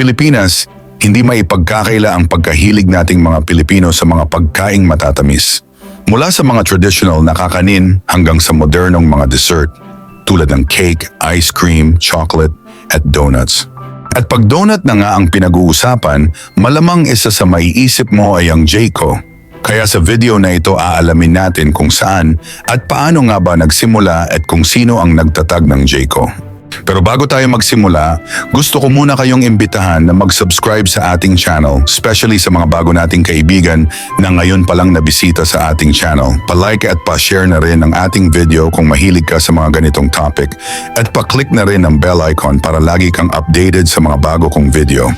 Pilipinas, hindi maipagkakaila ang pagkahilig nating mga Pilipino sa mga pagkaing matatamis. Mula sa mga traditional na kakanin hanggang sa modernong mga dessert tulad ng cake, ice cream, chocolate, at donuts. At pag donut na nga ang pinag-uusapan, malamang isa sa maiisip mo ay ang Jayco. Kaya sa video na ito aalamin natin kung saan at paano nga ba nagsimula at kung sino ang nagtatag ng Jayco. Pero bago tayo magsimula, gusto ko muna kayong imbitahan na mag-subscribe sa ating channel, especially sa mga bago nating kaibigan na ngayon pa lang nabisita sa ating channel. Pa-like at pa-share na rin ang ating video kung mahilig ka sa mga ganitong topic at pa-click na rin ang bell icon para lagi kang updated sa mga bago kong video.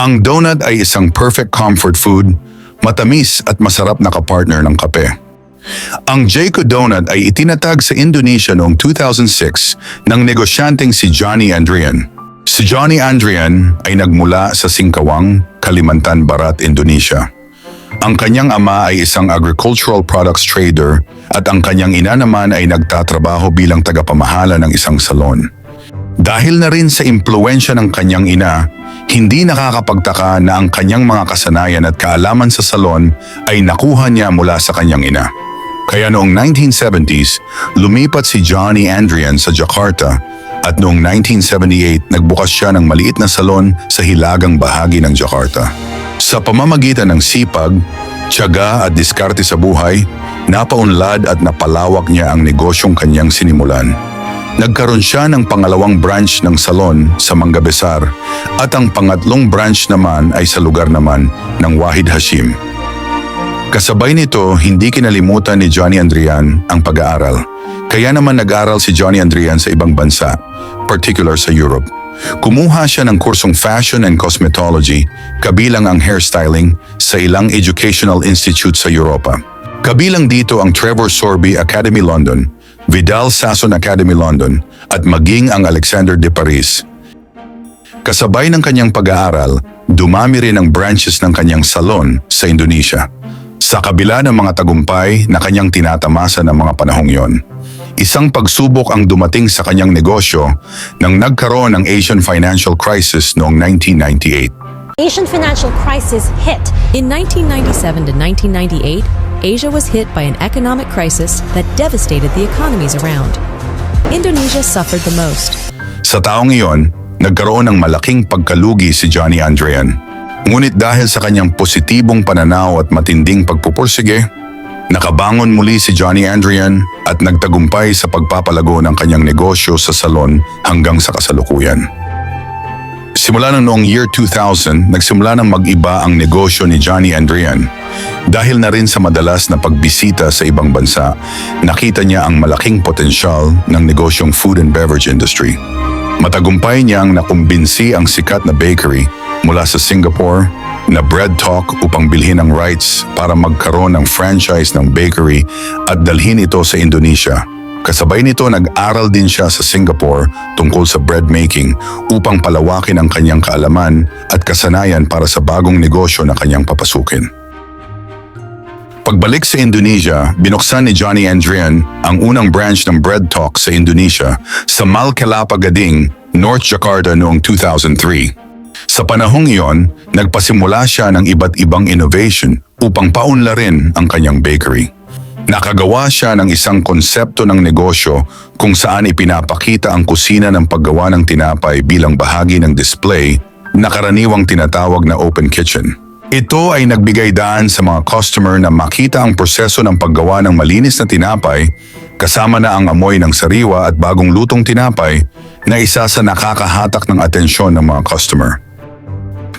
Ang donut ay isang perfect comfort food, matamis at masarap na kapartner ng kape. Ang Jayco Donut ay itinatag sa Indonesia noong 2006 ng negosyanteng si Johnny Andrian. Si Johnny Andrian ay nagmula sa Singkawang, Kalimantan Barat, Indonesia. Ang kanyang ama ay isang agricultural products trader at ang kanyang ina naman ay nagtatrabaho bilang tagapamahala ng isang salon. Dahil na rin sa impluensya ng kanyang ina, hindi nakakapagtaka na ang kanyang mga kasanayan at kaalaman sa salon ay nakuha niya mula sa kanyang ina. Kaya noong 1970s, lumipat si Johnny Andrian sa Jakarta at noong 1978 nagbukas siya ng maliit na salon sa hilagang bahagi ng Jakarta. Sa pamamagitan ng sipag, tiyaga at diskarte sa buhay, napaunlad at napalawak niya ang negosyong kanyang sinimulan. Nagkaroon siya ng pangalawang branch ng salon sa Manggabesar at ang pangatlong branch naman ay sa lugar naman ng Wahid Hashim. Kasabay nito, hindi kinalimutan ni Johnny Andrian ang pag-aaral. Kaya naman nag-aral si Johnny Andrian sa ibang bansa, particular sa Europe. Kumuha siya ng kursong fashion and cosmetology, kabilang ang hairstyling sa ilang educational institute sa Europa. Kabilang dito ang Trevor Sorbie Academy London, Vidal Sassoon Academy London at maging ang Alexander de Paris. Kasabay ng kanyang pag-aaral, dumami rin ang branches ng kanyang salon sa Indonesia. Sa kabila ng mga tagumpay na kanyang tinatamasa ng mga panahong yon, isang pagsubok ang dumating sa kanyang negosyo nang nagkaroon ng Asian financial crisis noong 1998. Asian financial crisis hit. In 1997 to 1998, Asia was hit by an economic crisis that devastated the economies around. Indonesia suffered the most. Sa taong iyon, nagkaroon ng malaking pagkalugi si Johnny Andrian. Ngunit dahil sa kanyang positibong pananaw at matinding pagpupursige, nakabangon muli si Johnny Andrian at nagtagumpay sa pagpapalago ng kanyang negosyo sa salon hanggang sa kasalukuyan. Simula ng noong year 2000, nagsimula ng mag-iba ang negosyo ni Johnny Andrian. Dahil na rin sa madalas na pagbisita sa ibang bansa, nakita niya ang malaking potensyal ng negosyong food and beverage industry. Matagumpay niyang nakumbinsi ang sikat na bakery mula sa Singapore na Bread Talk upang bilhin ang rights para magkaroon ng franchise ng bakery at dalhin ito sa Indonesia. Kasabay nito nag-aral din siya sa Singapore tungkol sa bread making upang palawakin ang kanyang kaalaman at kasanayan para sa bagong negosyo na kanyang papasukin. Pagbalik sa Indonesia, binuksan ni Johnny Andrian ang unang branch ng Bread Talk sa Indonesia sa Malkelapa Gading, North Jakarta noong 2003. Sa panahong iyon, nagpasimula siya ng iba't ibang innovation upang paunlarin ang kanyang bakery. Nakagawa siya ng isang konsepto ng negosyo kung saan ipinapakita ang kusina ng paggawa ng tinapay bilang bahagi ng display na karaniwang tinatawag na open kitchen. Ito ay nagbigay daan sa mga customer na makita ang proseso ng paggawa ng malinis na tinapay kasama na ang amoy ng sariwa at bagong lutong tinapay na isa sa nakakahatak ng atensyon ng mga customer.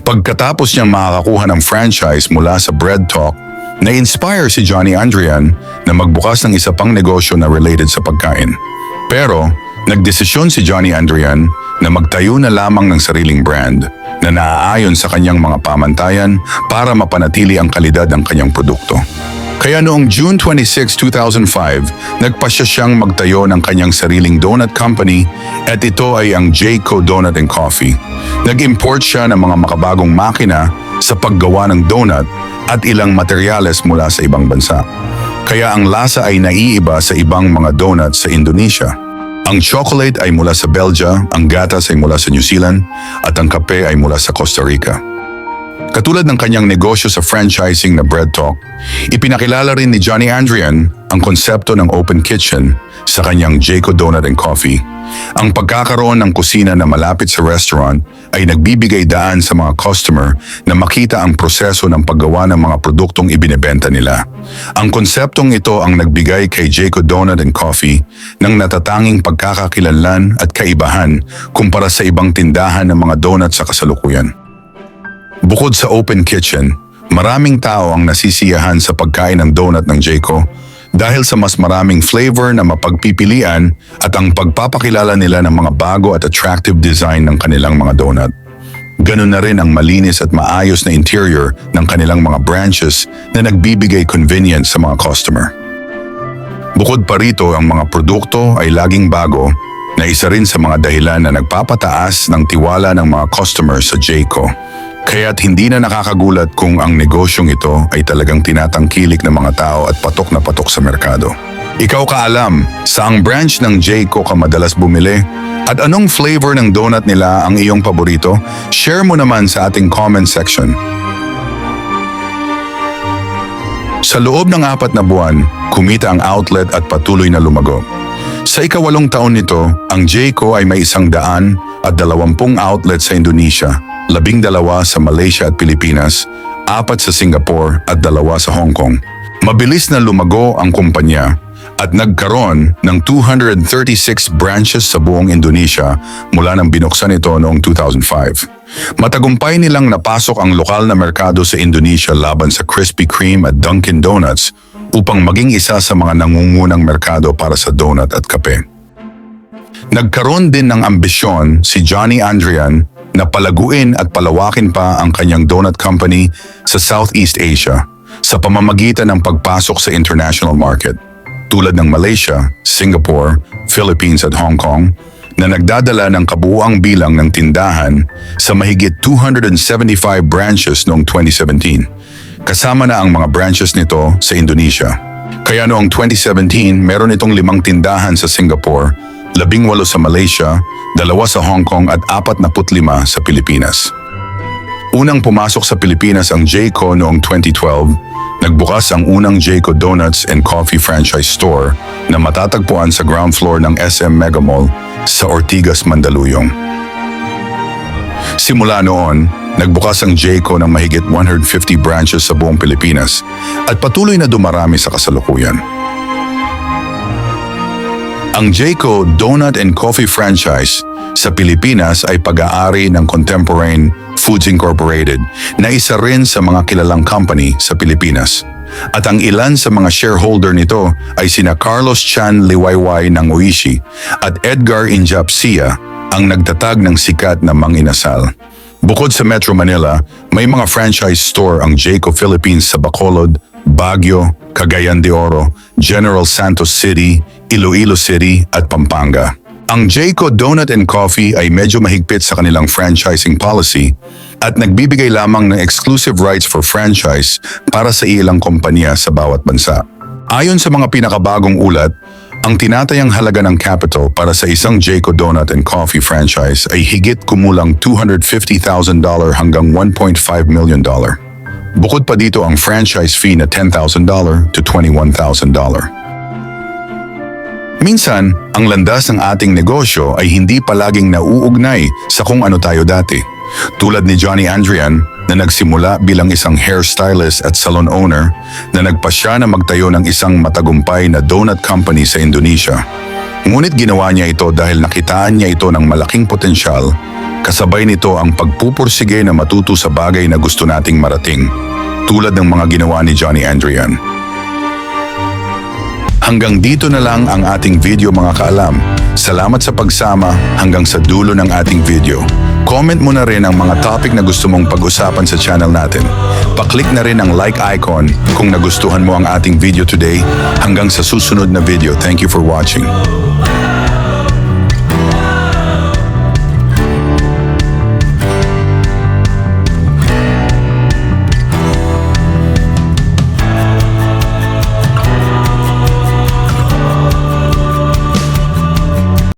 Pagkatapos niyang makakakuha ng franchise mula sa Bread Talk, na-inspire si Johnny Andrian na magbukas ng isa pang negosyo na related sa pagkain. Pero, nagdesisyon si Johnny Andrian na magtayo na lamang ng sariling brand na naaayon sa kanyang mga pamantayan para mapanatili ang kalidad ng kanyang produkto. Kaya noong June 26, 2005, nagpasya siyang magtayo ng kanyang sariling donut company at ito ay ang Jayco Donut and Coffee. Nag-import siya ng mga makabagong makina sa paggawa ng donut at ilang materyales mula sa ibang bansa. Kaya ang lasa ay naiiba sa ibang mga donut sa Indonesia. Ang chocolate ay mula sa Belgia, ang gatas ay mula sa New Zealand, at ang kape ay mula sa Costa Rica. Katulad ng kanyang negosyo sa franchising na Bread Talk, ipinakilala rin ni Johnny Andrian ang konsepto ng open kitchen sa kanyang Jayco Donut and Coffee. Ang pagkakaroon ng kusina na malapit sa restaurant ay nagbibigay daan sa mga customer na makita ang proseso ng paggawa ng mga produktong ibinebenta nila. Ang konseptong ito ang nagbigay kay Jayco Donut and Coffee ng natatanging pagkakakilanlan at kaibahan kumpara sa ibang tindahan ng mga donut sa kasalukuyan. Bukod sa open kitchen, maraming tao ang nasisiyahan sa pagkain ng donut ng Jayco dahil sa mas maraming flavor na mapagpipilian at ang pagpapakilala nila ng mga bago at attractive design ng kanilang mga donut. Ganun na rin ang malinis at maayos na interior ng kanilang mga branches na nagbibigay convenience sa mga customer. Bukod pa rito, ang mga produkto ay laging bago na isa rin sa mga dahilan na nagpapataas ng tiwala ng mga customers sa Jayco. Kaya't hindi na nakakagulat kung ang negosyong ito ay talagang tinatangkilik ng mga tao at patok na patok sa merkado. Ikaw ka alam, saang branch ng Jayco ka madalas bumili? At anong flavor ng donut nila ang iyong paborito? Share mo naman sa ating comment section. Sa loob ng apat na buwan, kumita ang outlet at patuloy na lumago. Sa ikawalong taon nito, ang Jayco ay may isang daan at dalawampung outlet sa Indonesia, labing dalawa sa Malaysia at Pilipinas, apat sa Singapore at dalawa sa Hong Kong. Mabilis na lumago ang kumpanya at nagkaroon ng 236 branches sa buong Indonesia mula nang binuksan ito noong 2005. Matagumpay nilang napasok ang lokal na merkado sa Indonesia laban sa Krispy Kreme at Dunkin' Donuts upang maging isa sa mga nangungunang merkado para sa donut at kape. Nagkaroon din ng ambisyon si Johnny Andrian na palaguin at palawakin pa ang kanyang donut company sa Southeast Asia sa pamamagitan ng pagpasok sa international market tulad ng Malaysia, Singapore, Philippines at Hong Kong na nagdadala ng kabuuang bilang ng tindahan sa mahigit 275 branches noong 2017. Kasama na ang mga branches nito sa Indonesia. Kaya noong 2017, meron itong limang tindahan sa Singapore, labing walo sa Malaysia, dalawa sa Hong Kong at apat na putlima sa Pilipinas. Unang pumasok sa Pilipinas ang Jayco noong 2012, nagbukas ang unang Jayco Donuts and Coffee franchise store na matatagpuan sa ground floor ng SM Mega Mall sa Ortigas, Mandaluyong. Simula noon, nagbukas ang Jayco ng mahigit 150 branches sa buong Pilipinas at patuloy na dumarami sa kasalukuyan. Ang Jayco Donut and Coffee franchise sa Pilipinas ay pag-aari ng Contemporane Foods Incorporated na isa rin sa mga kilalang company sa Pilipinas. At ang ilan sa mga shareholder nito ay sina Carlos Chan Liwayway ng Oishi at Edgar Injapsia ang nagtatag ng sikat na manginasal. Bukod sa Metro Manila, may mga franchise store ang Jayco Philippines sa Bacolod, Baguio, Cagayan de Oro, General Santos City, Iloilo City at Pampanga. Ang Jayco Donut and Coffee ay medyo mahigpit sa kanilang franchising policy at nagbibigay lamang ng exclusive rights for franchise para sa ilang kompanya sa bawat bansa. Ayon sa mga pinakabagong ulat, ang tinatayang halaga ng capital para sa isang Jayco Donut and Coffee franchise ay higit kumulang $250,000 hanggang $1.5 million. Bukod pa dito ang franchise fee na $10,000 to $21,000. Minsan, ang landas ng ating negosyo ay hindi palaging nauugnay sa kung ano tayo dati. Tulad ni Johnny Andrian na nagsimula bilang isang hairstylist at salon owner na nagpasya na magtayo ng isang matagumpay na donut company sa Indonesia. Ngunit ginawa niya ito dahil nakitaan niya ito ng malaking potensyal kasabay nito ang pagpupursige na matuto sa bagay na gusto nating marating tulad ng mga ginawa ni Johnny Andrian. Hanggang dito na lang ang ating video mga kaalam. Salamat sa pagsama hanggang sa dulo ng ating video. Comment mo na rin ang mga topic na gusto mong pag-usapan sa channel natin. Paklik na rin ang like icon kung nagustuhan mo ang ating video today. Hanggang sa susunod na video. Thank you for watching.